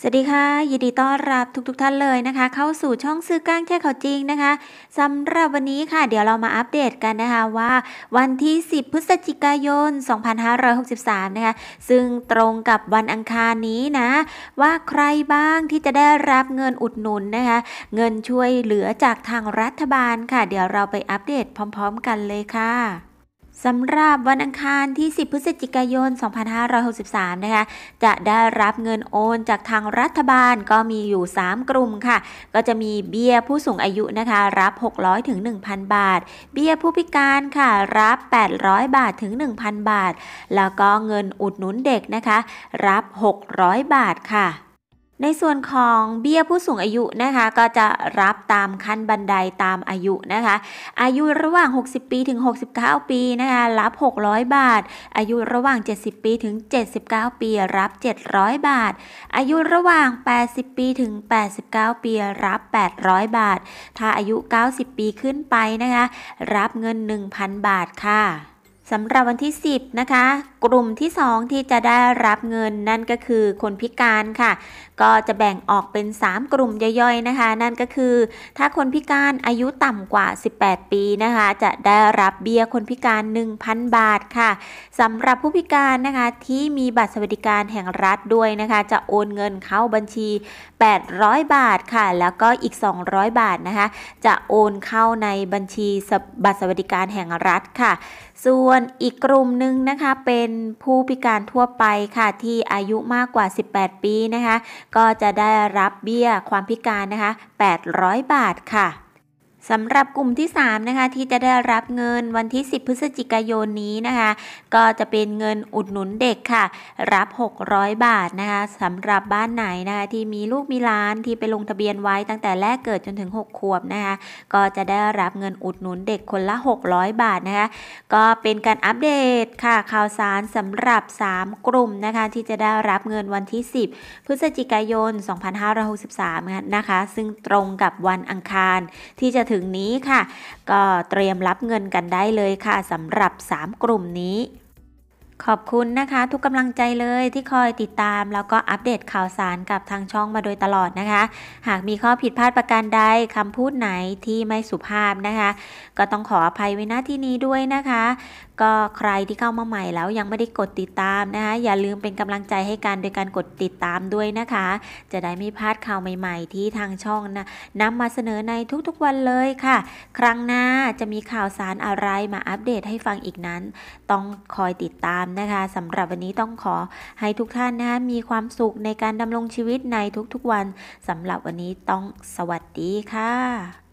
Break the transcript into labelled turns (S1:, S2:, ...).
S1: สวัสดีค่ะ ยินดีต้อนรับทุกๆทท่านเลยนะคะ เข้าสู่ช่องซื้อกลางแค่เขาจริงนะคะสำหรับวันนี้ค่ะ เดี๋ยวเรามาอัปเดตกันนะคะว่าวันที่ 10 พฤศจิกายน 2563 นะคะ ซึ่งตรงกับวันอังคารนี้นะ ว่าใครบ้างที่จะได้รับเงินอุดหนุนนะคะ เงินช่วยเหลือจากทางรัฐบาลค่ะ เดี๋ยวเราไปอัปเดตพร้อม ๆ กันเลยค่ะ สำหรับวันอังคารที่ 10 พฤศจิกายน 2563 นะคะ จะได้รับเงินโอนจากทางรัฐบาลก็มีอยู่ 3 กลุ่มค่ะ ก็จะมีเบี้ยผู้สูงอายุนะคะ รับ 600 ถึง 1,000 บาท เบี้ยผู้พิการค่ะ รับ 800 บาทถึง 1,000 บาท แล้วก็เงินอุดหนุนเด็กนะคะ รับ 600 บาทค่ะ ในส่วนของเบี้ยผู้สูงอายุนะคะ ก็จะรับตามขั้นบันไดตามอายุนะคะ อายุระหว่าง 60 ปีถึง 69 ปีนะคะรับ 600 บาท อายุระหว่าง 70 ปีถึง 79 ปีรับ 700 บาท อายุระหว่าง 80 ปีถึง 89 ปีรับ 800 บาท ถ้าอายุ 90 ปีขึ้นไปนะคะ รับเงิน 1,000 บาทค่ะสำหรับวันที่ 10 นะคะกลุ่มที่ 2 ที่จะได้รับเงินนั่นก็คือคนพิการค่ะ ก็จะแบ่งออกเป็น 3 กลุ่มย่อยๆนะคะ นั่นก็คือ ถ้าคนพิการอายุต่ำกว่า 18 ปีนะคะ จะได้รับเบี้ยคนพิการ 1,000 บาทค่ะสำหรับผู้พิการนะคะที่มีบัตรสวัสดิการแห่งรัฐด้วยนะคะ จะโอนเงินเข้าบัญชี 800 บาทค่ะ แล้วก็อีก 200 บาทนะคะ จะโอนเข้าในบัญชีบัตรสวัสดิการแห่งรัฐค่ะ ส่วนอีกกลุ่มหนึ่งนะคะเป็นผู้พิการทั่วไปค่ะที่อายุมากกว่า 18 ปีนะคะ ก็จะได้รับเบี้ยความพิการนะคะ 800 บาทค่ะ สำหรับกลุ่มที่3นะคะที่จะได้รับเงินวันที่ 10 พฤศจิกายนนี้นะคะ ก็จะเป็นเงินอุดหนุนเด็กค่ะ รับ 600 บาทนะคะสำหรับบ้านไหนนะคะที่มีลูกมีล้านที่ไปลงทะเบียนไว้ตั้งแต่แรกเกิดจนถึง 6 ขวบนะคะ ก็จะได้รับเงินอุดหนุนเด็กคนละ 600 บาทนะคะ ก็เป็นการอัปเดตค่ะข่าวสารสำหรับ 3 กลุ่มนะคะที่จะได้รับเงินวันที่ 10 พฤศจิกายน 2563 นะคะ ซึ่งตรงกับวันอังคารที่จะถึงึงนี้ค่ะ ก็เตรียมรับเงินกันได้เลยค่ะสำหรับ 3 กลุ่มนี้ ขอบคุณนะคะ ทุกกำลังใจเลยที่คอยติดตาม แล้วก็อัปเดตข่าวสารกับทางช่องมาโดยตลอดนะคะ หากมีข้อผิดพลาดประการใดคำพูดไหนที่ไม่สุภาพนะคะ ก็ต้องขออภัยไว้หน้าที่นี้ด้วยนะคะ ก็ใครที่เข้ามาใหม่แล้วยังไม่ได้กดติดตามนะคะ อย่าลืมเป็นกำลังใจให้กันโดยการกดติดตามด้วยนะคะ จะได้ไม่พลาดข่าวใหม่ ๆ ที่ทางช่องนะนำมาเสนอในทุกๆวันเลยค่ะ ครั้งหน้าจะมีข่าวสารอะไรมาอัปเดตให้ฟังอีกนั้น ต้องคอยติดตามนะคะสำหรับวันนี้ต้องขอให้ทุกท่านนะคะมีความสุขในการดำรงชีวิตในทุกๆวันสำหรับวันนี้ต้องสวัสดีค่ะ